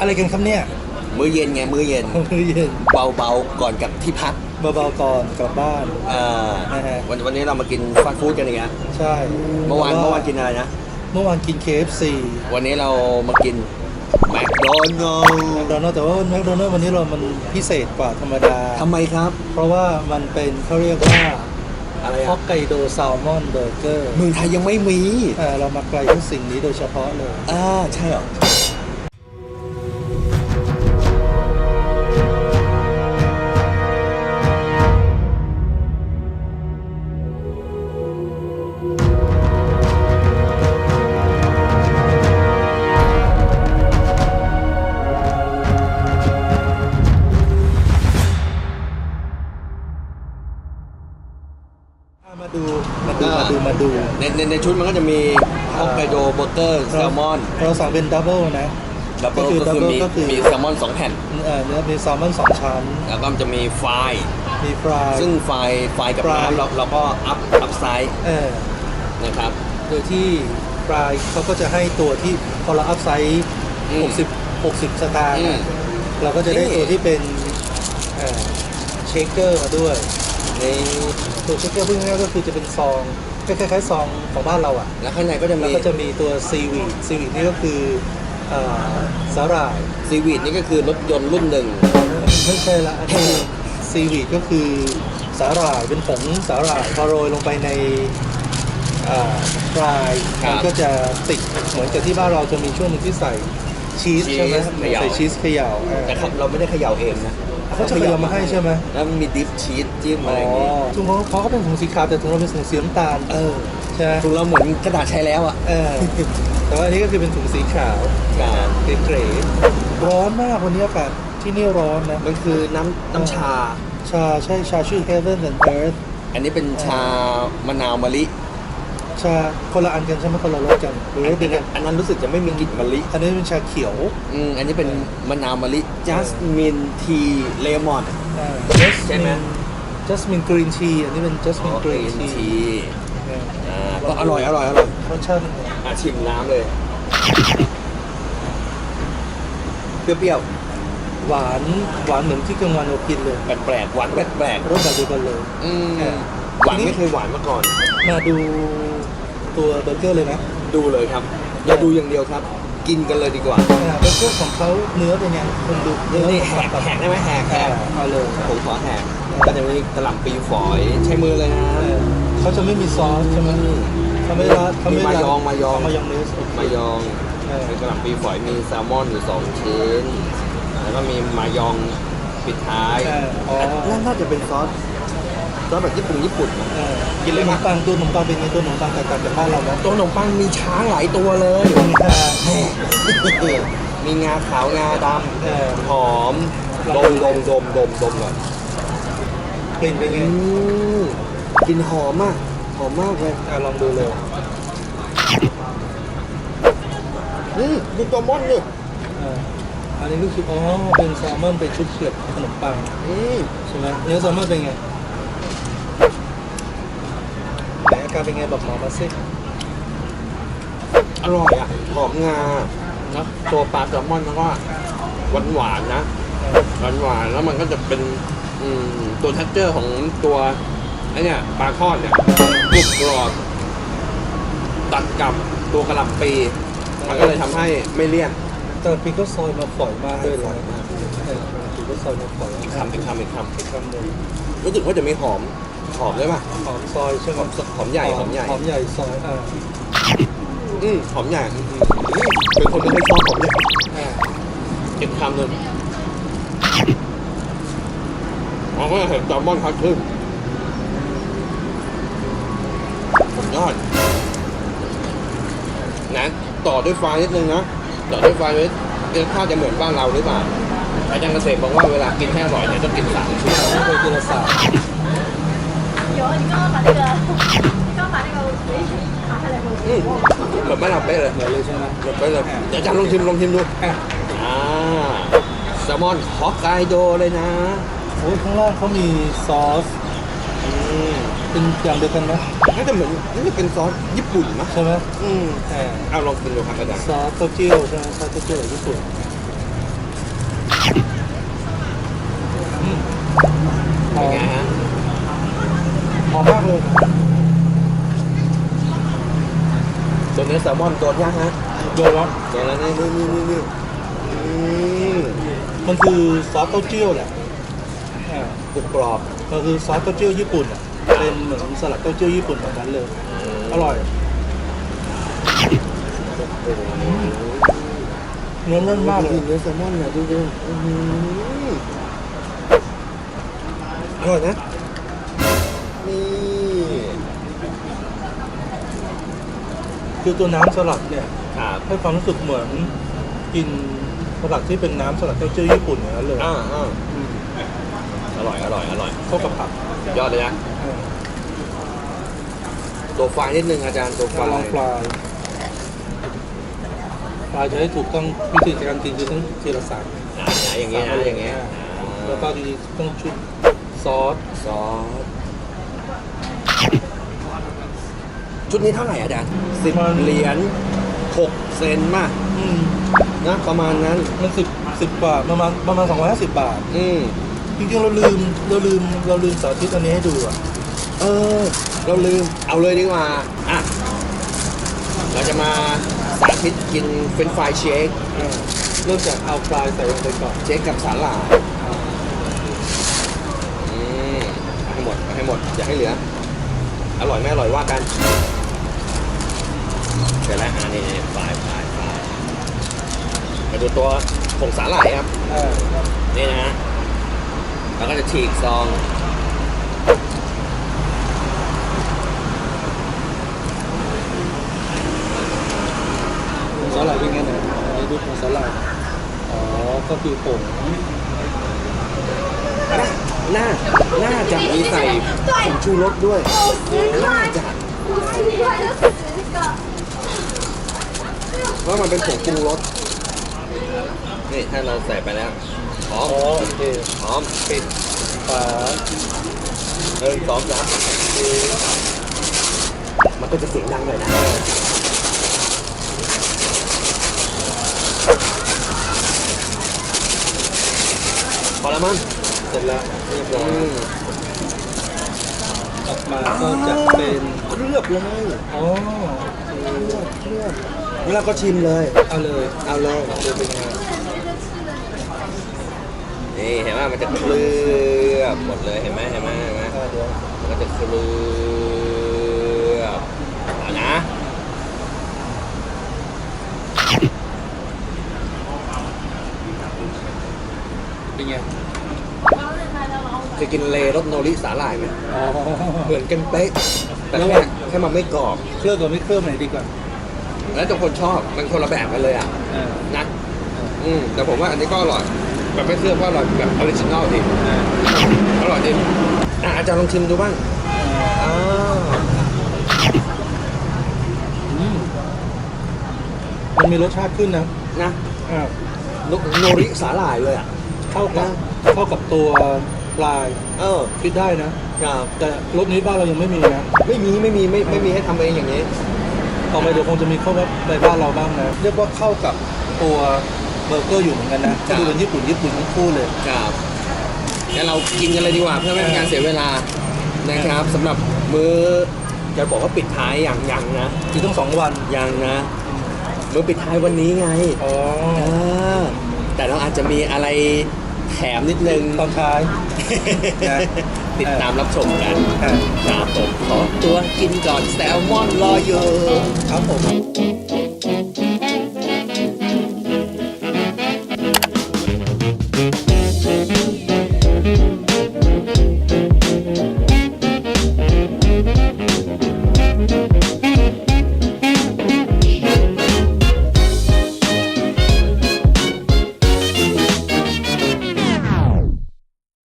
อะไรกันครับเนี่ยมื้อเย็นไงมื้อเย็น มื้อเย็นเบาๆก่อนกลับที่พักเบาๆก่อนกลับบ้าน เอ่านะฮะ วันวันนี้เรามากินฟาสต์ฟู้ดกันอีกแล้วใช่เมื่อวานเมื่อวานกินอะไรนะ เมื่อวานกิน KFC วันนี้เรามากินแมคโดนัลแมคโดนัลแต่ว่าแมคโดนัลวันนี้เรามันพิเศษกว่าธรรมดา ทำไมครับ เพราะว่ามันเป็นเขาเรียกว่าอะไรฮออะกไกโดแซลมอนเบอร์เกอร์เมืองไทยยังไม่มี เรามาไกลเพื่อสิ่งนี้โดยเฉพาะเลย อ่าใช่เหรอ มาดูมาดูมาดูมาดูในในในชุดมันก็จะมีฮอกไกโดเบอร์เกอร์แซลมอนเราสั่งเป็นดับเบิลนะดับเบิลก็คือก็คือ double มีก็คือมีแซลมอนสองแผ่นเอ่อเนื้อมีแซลมอนสองชั้นแล้วก็มันจะมีไฟล์มีฟรายซึ่งไฟล์ไฟล์กับฟรายน้ำเราเราก็อัพอัพไซด์เออนะครับ โดยที่ปลายเขาก็จะให้ตัวที่พอเราอัพไซส์อืม60 60 สตางค์อืมอะเราก็จะได้นี่ตัวที่เป็นเชคเกอร์มาด้วย ในตัวเชคเกอร์พูดง่ายๆก็คือจะเป็นซองคล้ายๆซองของบ้านเราอะ แล้วข้างในก็จะแล้วมีก็จะมีตัวซีวีดซีวีดนี่ก็คือเอ่อสาหร่ายซีวีดนี่ก็คือรถยนต์รุ่นหนึ่ง ไม่ใช่ละอันนี้ซีวีดก็คือสาหร่ายเป็นผงสาหร่ายพอโรยลงไปในอ่าปลายมันก็จะติดเหมือนกับที่บ้านเราจะมีช่วงหนึงที่ใส่ ชีสใช่ไหมใส่ชีสเขย่าเออแต่ครับเราไม่ได้เขย่าเองนะเขาจะเขย่ามาให้ใช่ไหมแล้วมีดิฟชีสจิ้มอะไรอย่างอ๋งี้อถุงของเขาก็เป็นถุงสีขาวแต่ถุงเราเป็นถุงสีน้ำตาลเออใช่ไหมถุงเราเหมือนกระดาษใช้แล้วอะเออแต่ว่าอันนี้ก็คือเป็นถุงสีขาวอ่าเกรดๆร้อนมากวันนี้อากาศที่นี่ร้อนนะ มันคือน้ำน้ำชา ชาใช่ชาชื่อ Heaven and Earth อันนี้เป็นชามะนาวมะลิ ชาคนละอันกันใช่ไหมคนละรสกันหรือว่าเป็นกันอันนั้นรู้สึกจะไม่มีกลิ่นมะลิอันนี้เป็นชาเขียวอืมอันนี้เป็นมะนาวมะลิจัสมินทีเลมอนใช่ไหมจัสมินกรีนทีอันนี้เป็นจัสมินกรีนทีทีอ่าก็อร่อยอร่อยอร่อยรสชาติเป็นไงอะชิมน้ำเลยเปรี้ยวหวานหวานเหมือนที่กลางวันเรากินเลยๆแปลกๆหวานแปลกรสแบบเดียวกันเลยๆอืมเออหวานไม่เคยหวานมาก่อน มาดู ตัวเบอร์เกอร์เลยนะดูเลยครับอย่าดูอย่างเดียวครับ กินกันเลยดีกว่าอ่าเบอร์เกอร์ของเขาเนื้อเป็นไงคุณดูนี่นี่แหกแหกได้ไหมแหกแหอ่ากเอาเลยผมขอแหกก็จะมีกระหล่ำปีฝอยใช้มือเลยนะเออเขาจะไม่มีซอสใช่ไหมเขาไม่ราดเขาไม่มีมายองมายองมายองเนสโอเคมายองเออมีกระหล่ำปีฝอยมีแซลมอนอยู่สองชิ้นแล้วก็มีมายองปิดท้าย เอออ๋อ นั่นน่าจะเป็นซอส ซอสแบบญี่ปุ่นญี่ปุ่นนะเออกินเลยขไหมนมปังตัวขนมปังเป็นไงตัวขนมปังแตกต่างจากบ้านเราไหมตัวขนมปังมีช้างหลายตัวเลยอ่ามีงาขาวงาดเออำหอมดมดมดมดมดมก่อนกลิ่นเป็นไงอืมกลินหอมมากหอมมากเลยอะลองดูเลยอืมดูตัวม่อนดิเอออันนี้ก็คืออ๋อเป็นแซลมอนเป็นชุบเกล็ดขนมปังอืมใช่ไหมเนื้อแซลมอนเป็นไงไหน อาการเป็นไงบอกหมอมาสิอร่อยอะหอมงานะตัวปลาแซลมอนแล้วก็หวานหวานๆนะเออหวานหวานๆแล้วมันก็จะเป็นอืมตัวทัชเจอร์ของตัวไอ้เนี่ยปลาทอดเนี่ยกรุบกรอบตัดกับตัวกระหล่ำปีมันก็เลยทำให้ไม่เลี่ยนแต่ปีก็ซอยมาฝอยมากด้วยเลฝอยยมากเออปีก็ซอยมาฝอยอีกคำอีกคำอีกคอีกคำหนึ่งำรู้สึกว่าจะมีหอม หอมด้วยป่ะหอมซอยใช่ไหหมอมหอมใหญ่หอมใหญ่หอมใหญ่ซอยอ่าอืมหอมใหญ่อืมอืมเป็นคนไม่ค่อยชอบหอมใหญ่อ่าอีกคำหนึ่งอ๋อก็เห็นแซลมอนพัดขึ้นสุดยอดนะต่อด้วยไฟนิดนึงนะต่อด้วยไฟนิดรสชาติจะเหมือนบ้านเราหรือเปล่าอาจารย์เกษตรบอกว่าเวลากินให้อร่อยเนี่ยต้องกินสามชิ้นไม่เคยกินละสาม 有你刚刚把那个，你刚刚把那个围裙拿下来给我。嗯，แบบไม่หลับเป๊ะเลยเหมือนเลยใช่ไหมแบบเป๊ะเลยเดี๋ยวอจะรย์ลองชิมลองชิมดูอะอ่าแซลมอนฮอกไกโดเลยนะโอ้ยข้างล่างเขามีซอสอืมเป็นอย่างเดียวกันไหมน่าจะเหมือนน่าจะเป็นซอสญี่ปุ่นนะใช่ไหมอืมแต่เอาลองชิมดูครับอาจารย์ซอสโตเจี้ยวใช่ไหมซอสโตเจี้ยวญี่ปุ่นอืมเป็นไงฮะ เนื้อแซลมอนตัวย่างฮะโดนแล้วตัวแล้วนี่นี่นี่นี่นี่อืมมันคือซอสเต้าเจี้ยวแหละอ่ากรุบกรอบมันคือซอสเต้าเจี้ยวญี่ปุ่นอะเป็นเหมือนสลัดเต้าเจี้ยวญี่ปุ่นแบบนั้นเลย อร่อย เนื้อแน่นมากเลยเนื้อแซลมอนนะดูดูอื้อหืออร่อยนะนี่ คือตัวน้ำสลัดเนี่ยครับให้ความรู้สึกเหมือนกินสลัดที่เป็นน้ำสลัดเต้าเจี้ยวญี่ปุ่นอย่างนั้นเลยอ่าอ่าอืมอร่อยอร่อยอร่อยเข้ากับผักยอดเลยนะเออตัวไฟนิดนึงอาจารย์ตัวไฟลองปลายปลายจะให้ถูกต้องวิธีการกินคือต้องทีละสามอ่าอย่างเงี้ยนะอย่างเงี้ยแล้วก็ทีนี้ต้องชุบซอสซอส ชุดนี้เท่าไหร่อาจารย์สิบเหรียญหกเซนต์มากอืมนะประมาณนั้น มันสิบสิบบาทประมาณประมาณสองร้อยห้าสิบบาท อืมจริงๆเราลืมเราลืมเราลืมสาธิตอันนี้ให้ดูอะเออ เราลืมเอาเลยดีกว่าอะเราจะมาสาธิตกินเฟรนช์ฟรายเชคเริ่มจากเอาปลายใส่ลงไปก่อนเชคกับสาหร่ายอืมเอาให้หมดเอาให้หมดอย่าให้เหลือ อร่อยไม่อร่อยว่ากัน เสร็ละอันนี้ฝ่ายฝ่ายฝ่ายมาดูตัวผงสาหร่ายครับเออนี่นะฮะแล้วก็จะฉีกซองสาหร่ายเป็นไงเนี่ยอันนี้ดูผงสาหร่ายอ๋อก็คือผงน่าน่าน่าจะมีใส่ผงชูรสด้วยน่าจะ ว่ามันเป็นผงปรุงรสนี่ถ้าเราใส่ไปแล้วหออ๋อมโอเคหอมปิดฝาเอิงสองสามมันก็จะเสียงดังหน่อยนะพอแล้วมั้งเสร็จแล้วเรียบร้อย มาก็จะเป็นเคลือบเลยอ๋อเคลือบแล้วเราก็ชิมเลย เอาเลย เอาเลยดูเป็นไงนี่เห็นไหมมันจะเคลือบหมดเลยเห็นไหมเห็นไหมเห็นไหมเดี๋ยวมันก็จะเคลือบเอานะ เป็นไง เคยกินเลรสโนริสาหร่ายไหมอ๋อเหมือนกันเป๊ะแต่แล้วแค่มันแค่มันไม่กรอบเครื่องกับไม่เครื่องไหนดีกว่า แล้วแต่คนชอบมันคนละแบบกันเลยอะอ่านะอืมแต่ผมว่าอันนี้ก็อร่อยแบบไม่เคลือบก็อร่อยแบบออริจินอลดิอ่าอร่อยจริงอะอาจารย์ลองชิมดูบ้างอ้าวอืมมันมีรสชาติขึ้นนะนะอ่าโนโนริสาหร่ายเลยอะเข้ากับนะเข้ากับตัว ปลายเออคิดได้นะ ครับ แต่รสนี้บ้านเรายังไม่มีนะ ไม่มีไม่มีไม่ไม่มีให้ทำเองอย่างนี้ ต่อไปเดี๋ยวคงจะมีเข้าในบ้านเราบ้างนะ เรียกว่าเข้ากับตัวเบอร์เกอร์อยู่เหมือนกันนะครัก็บ ดูเป็นญี่ปุ่นญี่ปุ่นทั้งคู่เลย ครับงั้นเรากินกันเลยดีกว่าเพื่อไม่เป็นการเสียเวลานะครับสำหรับมื้อจะบอกว่าปิดท้ายอย่างยังนะคือต้องสองวัน ยังนะ มื้อปิดท้ายวันนี้ไงอ๋อเออแต่เราอาจจะมีอะไรแถมนิดนึงตอนท้าย นะติดตามรับชมกันอ่าครับผมขอตัวกินก่อนแซลมอนรออยู่ครับผม